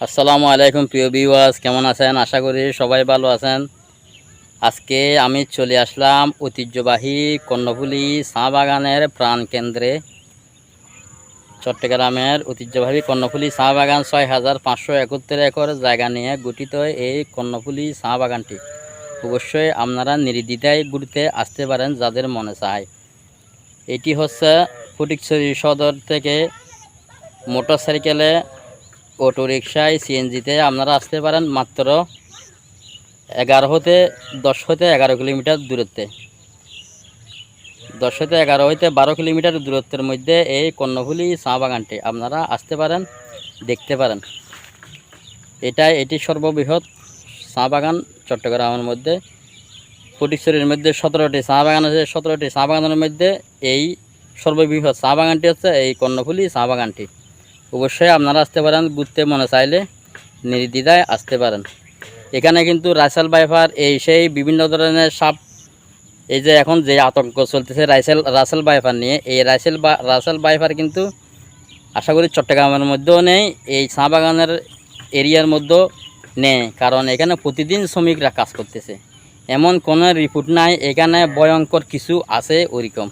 আসসালামু আলাইকুম প্রিয় বিওয়াস কেমন আছেন? আশা করি সবাই ভালো আছেন। আজকে আমি চলে আসলাম ঐতিহ্যবাহী কর্ণফুলি চা বাগানের প্রাণকেন্দ্রে চট্টগ্রামের ঐতিহ্যবাহী কর্ণফুলি চা বাগান ছয় হাজার পাঁচশো একাত্তর একর জায়গা নিয়ে গঠিত এই কর্ণফুলি চা বাগানটি। অবশ্যই আপনারা নির্দ্বিধায় ঘুরতে আসতে পারেন যাদের মনে চায়। এটি হচ্ছে ফটিকছড়ি সদর থেকে মোটর সাইকেলে অটো রিক্সায় সিএনজিতে আপনারা আসতে পারেন মাত্র এগারো হতে দশ হতে এগারো কিলোমিটার দূরত্বে। দশ হতে এগারো হইতে বারো কিলোমিটার দূরত্বের মধ্যে এই কর্ণফুলি চা বাগানটি আপনারা আসতে পারেন, দেখতে পারেন। এটা এটি সর্ববৃহৎ চা বাগান চট্টগ্রামের মধ্যে। ফটিকছড়ির মধ্যে সতেরোটি চা বাগান আছে। সতেরোটি চা বাগানের মধ্যে এই সর্ববৃহৎ চা বাগানটি হচ্ছে এই কর্ণফুলি চা বাগানটি। অবশ্যই আপনারা আসতে পারেন, ঘুরতে মনে চাইলে নির্দ্বিধায় আসতে পারেন। এখানে কিন্তু রাইসেল বাইফার এই সেই বিভিন্ন ধরনের সাপ, এই যে এখন যে আতঙ্ক চলতেছে রাইসেল রাসেল বাইফার নিয়ে, এই রাইসেল বা রাসেল বাইফার কিন্তু আশা করি চট্টগ্রামের মধ্যেও নেই, এই চা বাগানের এরিয়ার মধ্যেও নেই, কারণ এখানে প্রতিদিন শ্রমিকরা কাজ করতেছে। এমন কোনো রিপোর্ট নাই, এখানে ভয়ঙ্কর কিছু আছে ওইরকম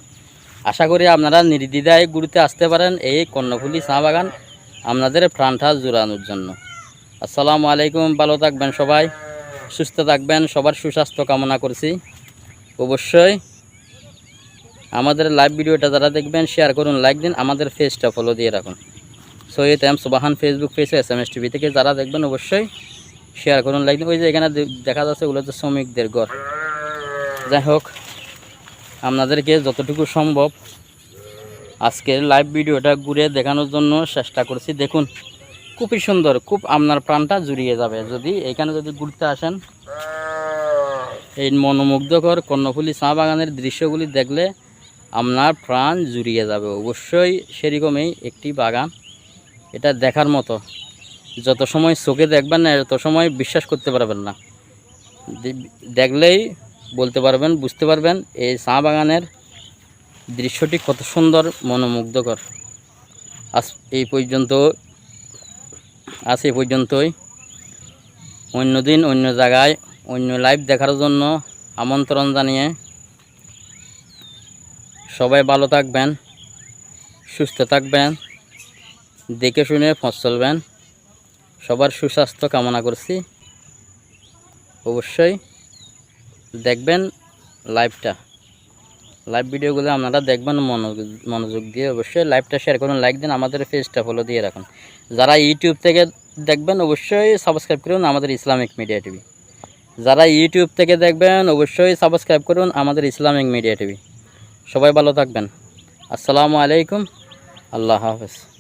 আশা করি আপনারা নির্দ্বিধায় গুরুতে আসতে পারেন, এই কর্ণফুলি চা বাগান আপনাদের প্রাণটা জোরানোর জন্য। আসসালামু আলাইকুম, ভালো থাকবেন সবাই, সুস্থ থাকবেন, সবার সুস্বাস্থ্য কামনা করছি। অবশ্যই আমাদের লাইভ ভিডিওটা যারা দেখবেন শেয়ার করুন লাইক দিন, আমাদের ফেসটা ফলো দিয়ে রাখুন। Syed M Subahan Facebook page S M S TV থেকে যারা দেখবেন, অবশ্যই শেয়ার করুন লাইক দিন। ওই যে এখানে দেখা যাচ্ছে, ওগুলো হচ্ছে শ্রমিকদের ঘর। যাই হোক, আপনাদেরকে যতটুকু সম্ভব আজকের লাইভ ভিডিওটা ঘুরে দেখানোর জন্য চেষ্টা করছি। দেখুন খুবই সুন্দর, খুব আপনার প্রাণটা জুড়িয়ে যাবে। যদি এখানে যদি ঘুরতে আসেন, এই মনোমুগ্ধকর কর্ণফুলি চা বাগানের দৃশ্যগুলি দেখলে আপনার প্রাণ জুড়িয়ে যাবে। অবশ্যই সেরকমই একটি বাগান। এটা দেখার মতো। যত সময় চোখে দেখবেন না তত সময় বিশ্বাস করতে পারবেন না। দেখলেই বলতে পারবেন, বুঝতে পারবেন, এই চা বাগানের দৃশ্যটি কত সুন্দর, মনোমুগ্ধকর। আজ এই পর্যন্ত, আজ এই পর্যন্তই। অন্য দিন, অন্য জায়গায়, অন্য লাইভ দেখার জন্য আমন্ত্রণ জানিয়ে সবাই ভালো থাকবেন, সুস্থ থাকবেন, দেখে শুনে ফস চলবেন। সবার সুস্বাস্থ্য কামনা করছি। অবশ্যই দেখবেন লাইভটা লাইভ ভিডিওগুলো আপনারা দেখবেন মনোযোগ মনোযোগ দিয়ে অবশ্যই লাইভটা শেয়ার করুন লাইক দিন, আমাদের পেজটা ফলো দিয়ে রাখুন। যারা ইউটিউব থেকে দেখবেন অবশ্যই সাবস্ক্রাইব করুন আমাদের ইসলামিক মিডিয়া টিভি যারা ইউটিউব থেকে দেখবেন অবশ্যই সাবস্ক্রাইব করুন আমাদের ইসলামিক মিডিয়া টিভি সবাই ভালো থাকবেন। আসসালামু আলাইকুম। আল্লাহ হাফেজ।